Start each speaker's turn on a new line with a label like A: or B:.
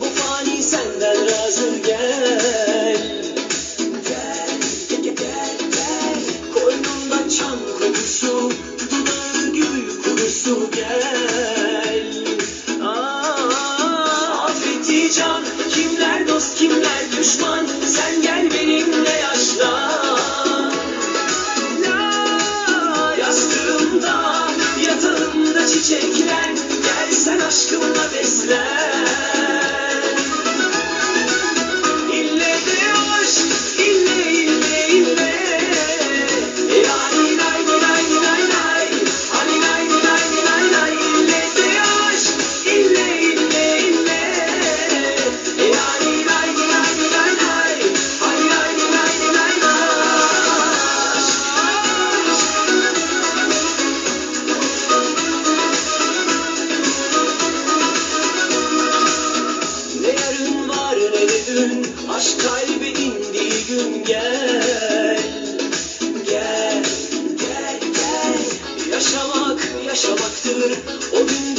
A: Bu fani senden razı gel. Gel, gel, gel, gel. Koynunda çam kokusu Dudağı gül kurusu gel. Aa, Kimler dost kimler düşman? Sen gel benimle yaşlan çiçekler. Gel sen aşkımla beslen dün Aşk kalbe indiği gün gel. Gel, gel, gel. Yaşamak yaşamaktır O gel